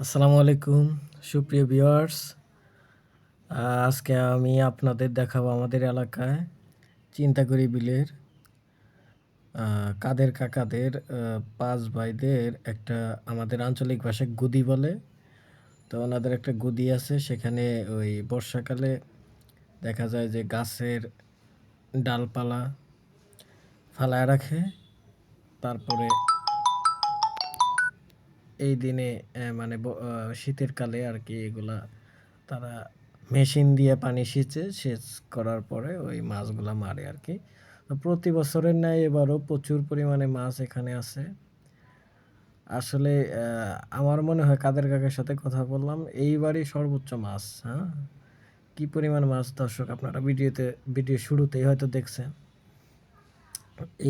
আসসালামু আলাইকুম, সুপ্রিয় ভিউয়ার্স। আজকে আমি আপনাদের দেখাবো আমাদের এলাকায় চিন্তাকরি বিলের কাদের কাকাদের পাঁচ ভাইদের একটা আমাদের আঞ্চলিক ভাষায় গুদি বলে। তো ওনাদের একটা গুদি আছে, সেখানে ওই বর্ষাকালে দেখা যায় যে গাছের ডালপালা ফালায় রাখে, তারপরে এই দিনে মানে শীতের কালে আর কি এগুলা তারা মেশিন দিয়ে পানি সেচে, সেচ করার পরে ওই মাছগুলা মারে আর কি। প্রতি বছরের ন্যায় এবারও প্রচুর পরিমাণে মাছ এখানে আছে। আসলে আমার মনে হয় কাদের কাকের সাথে কথা বললাম, এইবারই সর্বোচ্চ মাছ হ্যাঁ? কি পরিমাণ মাছ দর্শক আপনারা ভিডিওতে, ভিডিও শুরুতেই হয়তো দেখছেন।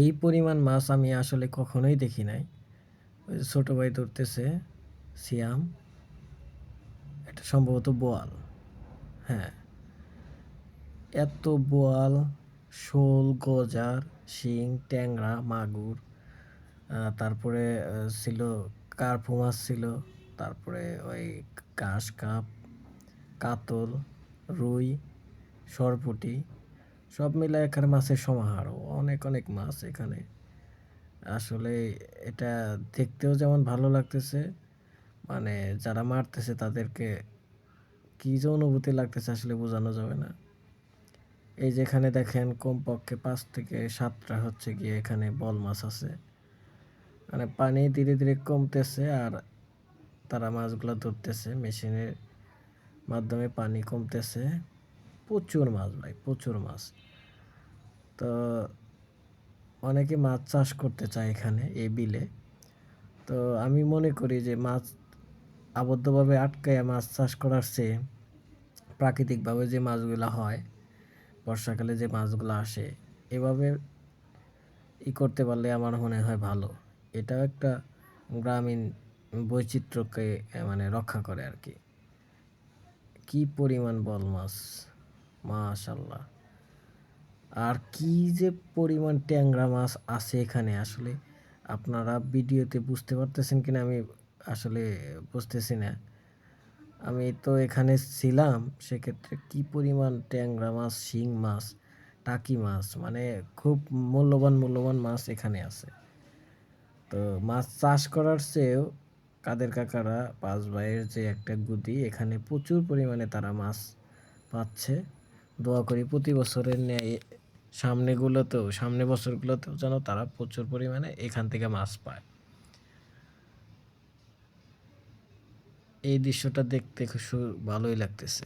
এই পরিমাণ মাছ আমি আসলে কখনোই দেখি নাই। ওই ছোট ভাই ধরতেছে, সিয়াম এটা সম্ভবত বোয়াল হ্যাঁ। এত বোয়াল, শোল, গজার, শিং, ট্যাংরা, মাগুর তারপরে ছিল কার্পু মাছ ছিল, তারপরে ওই কাঁস কাপ, কাতল, রুই, সরপুটি, সব মিলে এখানে মাছের সমাহার। অনেক অনেক মাছ এখানে। আসলে এটা দেখতেও যেমন ভালো লাগতেছে মানে যারা মারতেছে তাদেরকে কী যে অনুভূতি লাগতেছে আসলে বোঝানো যাবে না। এই যেখানে দেখেন কমপক্ষে পাঁচ থেকে সাতটা হচ্ছে গিয়ে এখানে বল মাছ আছে। মানে পানি ধীরে ধীরে কমতেছে আর তারা মাছগুলো ধরতেছে, মেশিনের মাধ্যমে পানি কমতেছে। প্রচুর মাছ ভাই, প্রচুর মাছ। তো অনেকে মাছ চাষ করতে চায় এখানে, এই বিলে। তো আমি মনে করি যে মাছ আবদ্ধভাবে আটকায় মাছ চাষ করার চেয়ে প্রাকৃতিকভাবে যে মাছগুলো হয়, বর্ষাকালে যে মাছগুলো আসে, এভাবে ই করতে পারলে আমার মনে হয় ভালো। এটাও একটা গ্রামীণ বৈচিত্র্যকে মানে রক্ষা করে আর কি। কি পরিমাণ বল মাছ? মাশাল্লাহ। আর কি যে পরিমাণ ট্যাংরা মাছ আছে এখানে আসলে আপনারা ভিডিওতে বুঝতে পারতেছেন কিনা আমি আসলে বুঝতেছি না। আমি তো এখানে ছিলাম, সেক্ষেত্রে কি পরিমাণ ট্যাংরা মাছ, শিং মাছ, টাকি মাছ মানে খুব মূল্যবান মূল্যবান মাছ এখানে আছে। তো মাছ চাষ করার চেয়েও কাদের কাকারা, পাঁচ ভাইয়ের যে একটা গুদি এখানে প্রচুর পরিমাণে তারা মাছ পাচ্ছে। দোয়া করি প্রতি বছরের ন্যায় সামনেগুলোতেও সামনে বছরগুলোতেও যেন তারা প্রচুর পরিমাণে এখান থেকে মাছ পায়। এই দৃশ্যটা দেখতে খুব ভালোই লাগতেছে।